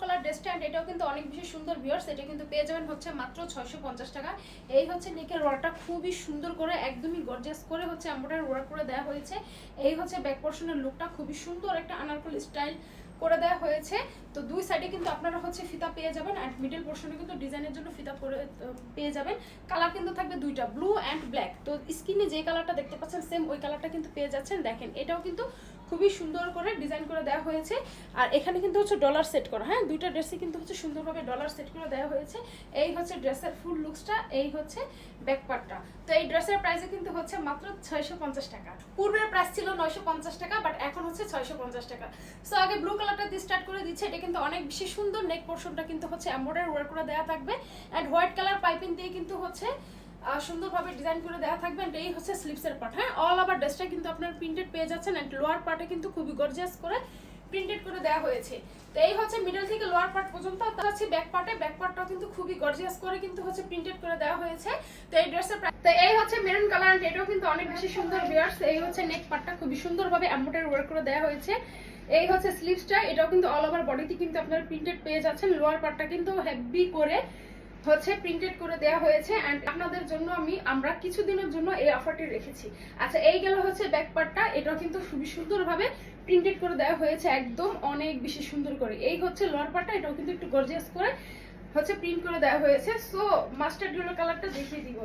Colour ড্রেসটা and এটাও কিন্তু অনেক বেশি সুন্দর ভিউয়ার্স এটা কিন্তু পেয়ে যাবেন হচ্ছে মাত্র ছয়শো পঞ্চাশ টাকা। এই হচ্ছে নেকের ওয়ার্কটা খুবই সুন্দর করে, একদমই গর্জিয়াস করে হচ্ছে এমব্রয়ডারি ওয়ার্ক করে দেওয়া হয়েছে। এই হচ্ছে ব্যাক পোর্শনের লুকটা খুবই সুন্দর একটা আনারকল স্টাইল করে দেওয়া হয়েছে। তো দুই সাইডে কিন্তু আপনারা হচ্ছে ফিতা পেয়ে যাবেন অ্যান্ড মিডল পোর্শনে কিন্তু ডিজাইনের জন্য ফিতা করে পেয়ে যাবেন। কালার কিন্তু থাকবে দুইটা ব্লু অ্যান্ড ব্ল্যাক তো স্কিনে যে কালারটা দেখতে পাচ্ছেন সেম ওই কালারটা কিন্তু পেয়ে যাচ্ছেন। দেখেন, এটাও কিন্তু খুবই সুন্দর করে ডিজাইন করে দেওয়া হয়েছে। আর এখানে কিন্তু হচ্ছে ডলার সেট করা। হ্যাঁ দুইটা ড্রেসে কিন্তু হচ্ছে সুন্দরভাবে ডলার সেট করে দেওয়া হয়েছে। এই হচ্ছে ড্রেসের ফুল লুকসটা এই হচ্ছে ব্যাক পার্টটা তো এই ড্রেসের প্রাইসে কিন্তু হচ্ছে মাত্র ছয়শো পঞ্চাশ টাকা। পূর্বের প্রাইস ছিল নয়শো পঞ্চাশ টাকা বাট এখন হচ্ছে ছয়শো পঞ্চাশ টাকা। সো আগে ব্লু কালারটা দিয়ে স্টার্ট করে দিচ্ছে। এটা কিন্তু অনেক বেশি সুন্দর নেক পোর্শনটা কিন্তু হচ্ছে এম্বয়ডারি ওয়ার্ক করে দেওয়া থাকবে। অ্যান্ড হোয়াইট কালার পাইপিং দিয়ে কিন্তু হচ্ছে সুন্দরভাবে ডিজাইন করে দেওয়া থাকবে এই হচ্ছে স্লিপসের পার্ট হ্যাঁ? অল ওভার ড্রেসটা কিন্তু আপনার প্রিন্টেড পেয়ে যাচ্ছেন অ্যান্ড লোয়ার পার্টে কিন্তু খুবই গর্জিয়াস করে প্রিন্টেড করে দেওয়া হয়েছে। তো এই হচ্ছে মিডল থেকে লোয়ার পার্ট পর্যন্ত তার হচ্ছে ব্যাক পার্টে ব্যাক পার্টটাও কিন্তু খুবই গর্জিয়াস করে কিন্তু হচ্ছে প্রিন্টেড করে দেওয়া হয়েছে। তো এই ড্রেসের তো এই হচ্ছে মেরুন কালার এটাও কিন্তু অনেক বেশি সুন্দর বিয়ার্স এই হচ্ছে নেক পার্টটা খুবই সুন্দরভাবে এম্বোটারি ওয়ার্ক করে দেওয়া হয়েছে। এই হচ্ছে স্লিভসটা এটাও কিন্তু অল ওভার বডিতে কিন্তু আপনারা প্রিন্টেড পেয়ে যাচ্ছেন লোয়ার পার্টটা কিন্তু হেভি করে। হচ্ছে প্রিন্টেড করে দেওয়া হয়েছে এন্ড আপনাদের জন্য আমি, আমরা কিছুদিনের জন্য এই অফারটি রেখেছি। আচ্ছা এই গেল হচ্ছে ব্যাক পার্টটা এটাও কিন্তু খুবই সুন্দরভাবে প্রিন্টেড করে দেওয়া হয়েছে, একদম অনেক বেশি সুন্দর করে। এই হচ্ছে লোয়ার পার্টটা এটাও কিন্তু একটু গর্জিয়াস করে হচ্ছে প্রিন্ট করে দেওয়া হয়েছে। সো মাস্টার্ড ইয়েলো কালারটা দেখিয়ে দিব।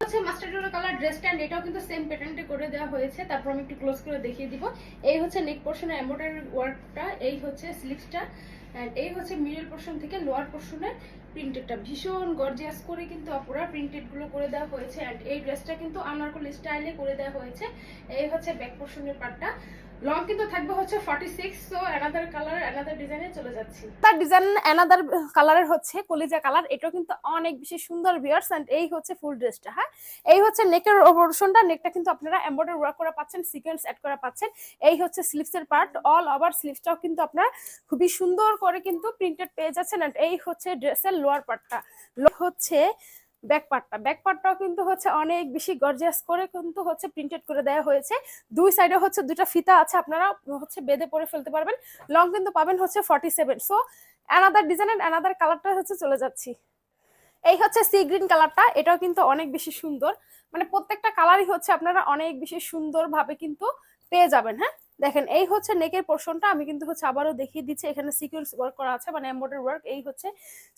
হচ্ছে mustard yellow colour dress and এটাও কিন্তু সেম প্যাটার্নটে করে দেওয়া হয়েছে। তারপর আমি একটু ক্লোজ করে দেখিয়ে দিব। এই হচ্ছে নেক পোর্শনের এমব্রয়ডারি ওয়ার্কটা এই হচ্ছে স্লিভসটা এন্ড এই হচ্ছে মিডল পোর্শন থেকে লোয়ার পোর্শনের প্রিন্টেডটা ভীষণ গর্জিয়াস করে কিন্তু আপুরা প্রিন্টেডগুলো করে দেওয়া হয়েছে। এন্ড এই ড্রেসটা কিন্তু আনারকলি স্টাইলে করে দেওয়া হয়েছে। এই হচ্ছে ব্যাক পোর্শনের পার্টটা লং কিন্তু থাকবে হচ্ছে 46 সো অ্যানাদার কালার অ্যানাদার ডিজাইনে চলে যাচ্ছি। তার ডিজাইন অ্যানাদার কালারের হচ্ছে কলিজা কালার এটাও কিন্তু অনেক বেশি সুন্দর ভিউয়ার্স এন্ড এই হচ্ছে ফুল ড্রেসটা হ্যাঁ? এই হচ্ছে নেকের পোর্শনটা নেকটা কিন্তু আপনারা এমব্রয়ডারি ওয়ার্ক করা পাচ্ছেন সিকোয়েন্স অ্যাড করা পাচ্ছেন। এই হচ্ছে স্লিভসের পার্ট অল ওভার স্লিভসটাও কিন্তু আপনারা খুবই সুন্দর করে কিন্তু প্রিন্টেড পেয়ে যাচ্ছেন এই হচ্ছে ড্রেসের লোয়ার পার্টটা হচ্ছে ব্যাক পার্টটা ব্যাক পার্টটাও কিন্তু হচ্ছে অনেক বেশি গর্জিয়াস করে কিন্তু হচ্ছে প্রিন্টেড করে দেওয়া হয়েছে। দুই সাইডে হচ্ছে দুটা ফিতা আছে আপনারা হচ্ছে বেঁধে পরে ফেলতে পারবেন। লং কিন্তু পাবেন হচ্ছে forty seven so another design and another কালারটা হচ্ছে চলে যাচ্ছি। এই হচ্ছে সি গ্রিন কালারটা এটাও কিন্তু অনেক বেশি সুন্দর। মানে প্রত্যেকটা কালারই হচ্ছে আপনারা অনেক বেশি সুন্দরভাবে কিন্তু পেয়ে যাবেন হ্যাঁ? দেখেন, এই হচ্ছে নেকের পোর্শনটা আমি কিন্তু হচ্ছে আবারও দেখিয়ে দিচ্ছি, এখানে সিকুয়েন্স ওয়ার্ক করা আছে মানে এম্বয়ডারি ওয়ার্ক এই হচ্ছে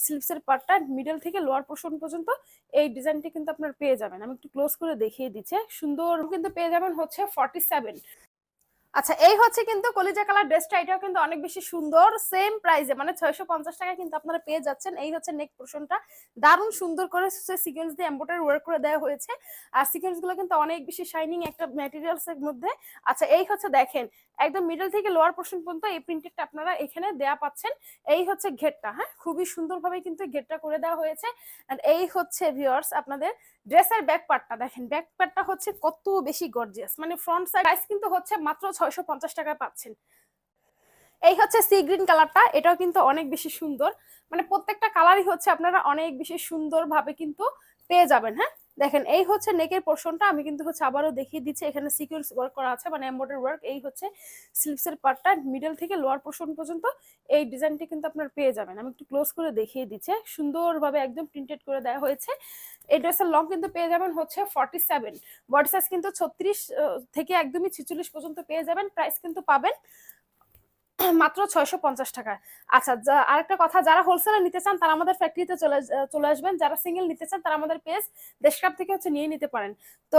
স্লিপসের পার্টটা মিডল থেকে লোয়ার পোর্শন পর্যন্ত। এই ডিজাইনটি কিন্তু আপনার পেয়ে যাবেন। আমি একটু ক্লোজ করে দেখিয়ে দিচ্ছি। সুন্দর কিন্তু পেয়ে যাবেন হচ্ছে ফর্টি সেভেন আচ্ছা এই হচ্ছে কিন্তু কলিজা কালার ড্রেসটা, এটাও কিন্তু অনেক বেশি সুন্দর সেম প্রাইসে মানে ছয়শো পঞ্চাশ টাকা কিন্তু আপনারা পেয়ে যাচ্ছেন। এই হচ্ছে নেক পোর্শনটা দারুণ সুন্দর করে সিকোয়েন্স দিয়ে এম্বোটারি ওয়ার্ক করে দেওয়া হয়েছে। আর সিকোয়েন্সগুলো কিন্তু অনেক বেশি শাইনিং একটা ম্যাটেরিয়ালস এর মধ্যে। আচ্ছা এই হচ্ছে দেখেন, একদম মিডল থেকে লোয়ার পোর্শন পর্যন্ত এই প্রিন্টেডটা আপনারা এখানে দেয়া পাচ্ছেন। এই হচ্ছে ঘেরটা হ্যাঁ? খুবই সুন্দরভাবে কিন্তু ঘেরটা করে দেওয়া হয়েছে। আর এই হচ্ছে ভিউয়ার্স আপনাদের ড্রেসের ব্যাক পার্টটা দেখেন ব্যাক পার্টটা হচ্ছে কত বেশি গর্জিয়াস মানে ফ্রন্ট সাইড প্রাইস কিন্তু হচ্ছে মাত্র ছয়শো পঞ্চাশ টাকায় পাচ্ছেন। এই হচ্ছে সি গ্রিন কালারটা এটাও কিন্তু অনেক বেশি সুন্দর। মানে প্রত্যেকটা কালারই হচ্ছে আপনারা অনেক বেশি সুন্দরভাবে কিন্তু পেয়ে যাবেন হ্যাঁ? দেখেন, এই হচ্ছে নেকের পোর্শনটা আমি কিন্তু হচ্ছে আবারও দেখিয়ে দিচ্ছি, এখানে সিকোয়েন্স ওয়ার্ক করা আছে মানে এমব্রয়ডারি ওয়ার্ক এই হচ্ছে স্লিভসের পার্টটা মিডল থেকে লোয়ার পোর্শন পর্যন্ত। এই ডিজাইনটি কিন্তু আপনার পেয়ে যাবেন। আমি একটু ক্লোজ করে দেখিয়ে দিচ্ছি। সুন্দরভাবে একদম প্রিন্টেড করে দেওয়া হয়েছে। এই ড্রেসের লং কিন্তু পেয়ে যাবেন হচ্ছে ফর্টি সেভেন বডি সাইজ কিন্তু ছত্রিশ থেকে একদমই ছিচল্লিশ পর্যন্ত পেয়ে যাবেন। প্রাইস কিন্তু পাবেন। মাত্র ছয়শো পঞ্চাশ টাকায় আচ্ছা আরেকটা কথা, যারা হোলসেলে নিতে চান, তারা আমাদের ফ্যাক্টরিতে চলে চলে আসবেন। যারা সিঙ্গেল নিতে চান, তারা আমাদের পেজ দেশকাপ থেকে হচ্ছে নিয়ে নিতে পারেন। তো